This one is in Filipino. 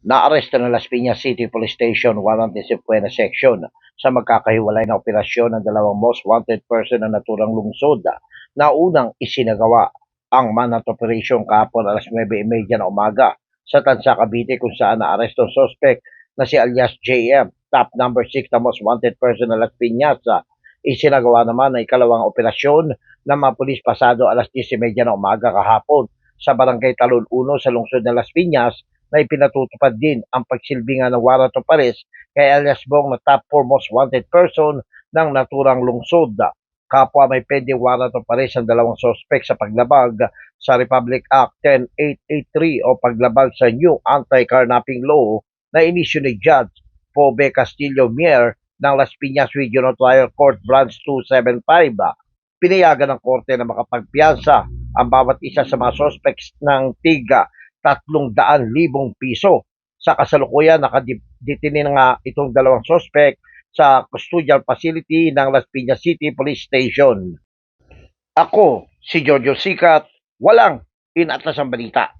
Naaresto ng Las Piñas City Police Station, Warrant de Buena Section sa magkakahiwalay na operasyon ng dalawang most wanted person na naturang lungsod na unang isinagawa ang manhunt operation kahapon alas 9.30 na umaga sa Tansa, Cavite kung saan naaresto ang suspect na si alias JM, top number 6 na most wanted person ng Las Piñas. Isinagawa naman ang ikalawang operasyon ng mga pulis pasado alas 10.30 na umaga kahapon sa Barangay Talon 1 sa lungsod ng Las Piñas na ipinatutupad din ang pagsilbingan ng warrant of arrest kay alias Bong na top 4 most wanted person ng naturang lungsod. Kapwa may pending warrant of ang dalawang suspect sa paglabag sa Republic Act 10883 o paglabag sa New Anti-Carnapping Law na inisyu ni Judge Pobe Castillo Mier ng Las Piñas Regional Trial Court Branch 275. Pinayagan ng korte na makapagpiyansa ang bawat isa sa mga suspects ng tiga 300,000 piso. Sa kasalukuyan, nakadetine na nga itong dalawang suspect sa custodial facility ng Las Piñas City Police Station. Ako, si Jojo Sikat, walang inatas ang balita.